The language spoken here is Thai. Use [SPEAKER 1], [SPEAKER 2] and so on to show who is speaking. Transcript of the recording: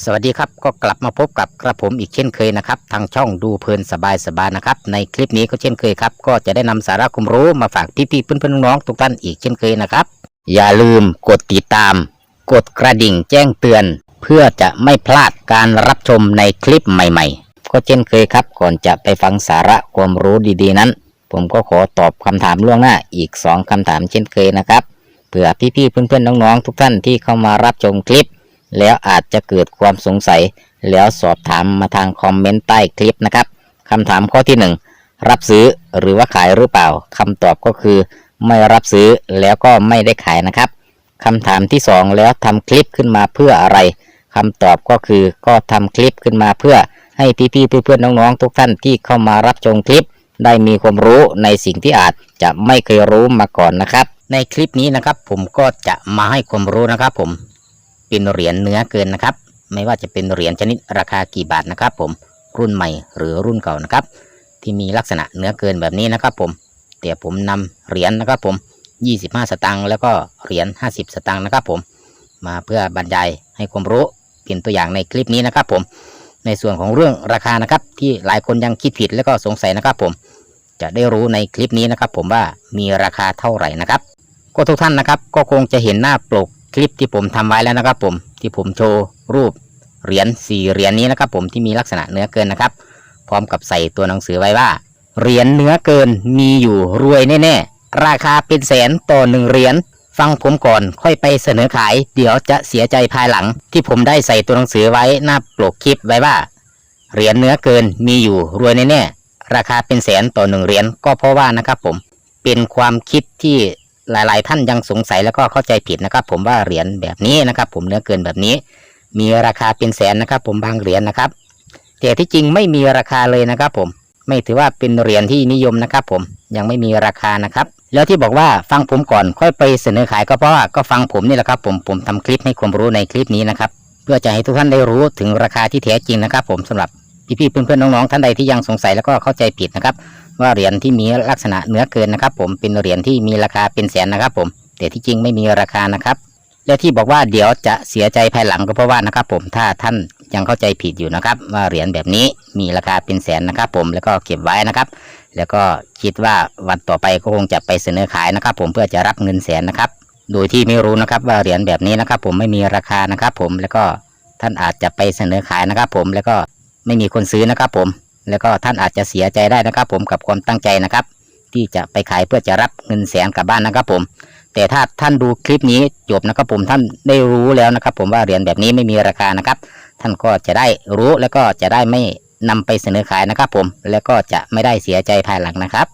[SPEAKER 1] สวัสดีครับก็กลับมาพบกับกระผมอีกเช่นเคยนะครับ ทางช่องดูเพลินสบายสบายนะครับ ในคลิปนี้ก็เช่นเคยครับ ก็จะได้นำสาระความรู้มาฝากพี่ๆเพื่อนๆน้องๆทุกท่านอีกเช่นเคยนะครับ อย่าลืมกดติดตาม กดกระดิ่งแจ้งเตือน เพื่อจะไม่พลาดการรับชมในคลิปใหม่ ๆ ก็เช่นเคยครับ ก่อนจะไปฟังสาระความรู้ดีๆนั้น ผมก็ขอตอบคำถามล่วงหน้าอีก 2คำถามเช่นเคยนะครับเผื่อพี่ๆเพื่อนๆน้องๆทุกท่านที่เข้ามารับชมคลิป แล้วอาจจะเกิดความสงสัย แล้วสอบถามมาทางคอมเมนต์ใต้คลิปนะครับคำถามข้อที่ 1 รับซื้อหรือว่าขายหรือเปล่าคำตอบก็คือ ไม่รับซื้อแล้วก็ไม่ได้ขายนะครับคำถามที่ 2 แล้วทำคลิปขึ้นมาเพื่ออะไรคำตอบก็คือก็ทำคลิปขึ้นมาเพื่อให้พี่ๆเพื่อนๆน้องๆ ทุกท่านที่เข้ามารับชมคลิป ได้มีความรู้ในสิ่งที่อาจจะไม่เคยรู้มาก่อนนะครับ ในคลิปนี้นะครับผมก็จะมาให้ความรู้นะครับผม เป็นเหรียญเนื้อเกินนะครับ ไม่ว่าจะเป็นเหรียญชนิดราคากี่บาทนะครับผมรุ่นใหม่หรือรุ่นเก่านะครับ ที่มีลักษณะเนื้อเกินแบบนี้นะครับผมแต่ผมนำเหรียญนะครับผม 25 สตางค์แล้วก็เหรียญ50 สตางค์นะครับผมมาเพื่อบรรยายให้ความรู้เป็นตัวอย่างในคลิปนี้นะครับผมในส่วนของเรื่องราคานะครับ ที่หลายคนยังคิดผิดแล้วก็สงสัยนะครับ ผมจะได้รู้ในคลิปนี้นะครับ ผมว่ามีราคาเท่าไหร่นะครับ ก็ทุกท่านนะครับ ก็คงจะเห็นหน้าปลก คลิปที่ผมทำไว้แล้วนะครับ ผมที่ผมโชว์รูปเหรียญสี่เหรียญนี้นะครับ ผมที่มีลักษณะเนื้อเกินนะครับ พร้อมกับใส่ตัวหนังสือไว้ว่า เหรียญเนื้อเกินมีอยู่รวยแน่ๆราคาเป็นแสนต่อหนึ่งเหรียญฟังผมก่อนค่อยไปเสนอขาย เดี๋ยวจะเสียใจภายหลัง ที่ผมได้ใส่ตัวหนังสือไว้หน้าปลกคลิปไว้ว่า เหรียญเนื้อเกินมีอยู่รวยแน่ๆราคาเป็นแสนต่อหนึ่งเหรียญก็เพราะว่านะครับผมเป็นความคิดที่ หลาย ๆ ท่านยังสงสัยแล้วก็เข้าใจผิดนะครับ ผมว่าเหรียญแบบนี้นะครับ ผมเนื้อเกินแบบนี้ มีราคาเป็นแสนนะครับ ผมบางเหรียญนะครับ แต่ที่จริงไม่มีราคาเลยนะครับ ผมไม่ถือว่าเป็นเหรียญที่นิยมนะครับผมยังไม่มีราคานะครับ แล้วที่บอกว่าฟังผมก่อนค่อยไปเสนอขายก็เพราะว่าก็ฟังผมนี่แหละครับ ผมผมทำคลิปให้ความรู้ในคลิปนี้นะครับ เพื่อจะให้ทุกท่านได้รู้ถึงราคาที่แท้จริงนะครับ ผมสำหรับพี่ๆเพื่อนๆน้องๆท่านใดที่ยังสงสัยแล้วก็เข้าใจผิดนะครับ ว่าเหรียญที่มีลักษณะเนื้อเกินนะครับ ผมเป็นเหรียญที่มีราคาเป็นแสนนะครับ ผม แต่ที่จริงไม่มีราคานะครับ และที่บอกว่าเดี๋ยวจะเสียใจภายหลังก็เพราะว่านะครับ ผมถ้าท่านยังเข้าใจผิดอยู่นะครับ ว่าเหรียญแบบนี้มีราคาเป็นแสนนะครับ ผมแล้วก็เก็บไว้นะครับ แล้วก็คิดว่าวันต่อไปก็คงจะไปเสนอขายนะครับ ผมเพื่อจะรับเงินแสนนะครับ โดยที่ไม่รู้นะครับว่าเหรียญแบบนี้นะครับ ผมไม่มีราคานะครับ ผมแล้วก็ท่านอาจจะไปเสนอขายนะครับ ผมแล้วก็ไม่มีคนซื้อนะครับ ผม แล้วก็ท่านอาจจะเสียใจได้นะครับ ผมกับความตั้งใจนะครับ ที่จะไปขายเพื่อจะรับเงินแสนกลับบ้านนะครับ ผม แต่ถ้าท่านดูคลิปนี้จบนะครับ ผมท่านได้รู้แล้วนะครับ ผมว่าเหรียญแบบนี้ไม่มีราคานะครับ ท่านก็จะได้รู้แล้วก็จะได้ไม่นำไปเสนอขายนะครับ ผมแล้วก็จะไม่ได้เสียใจภายหลังนะครับ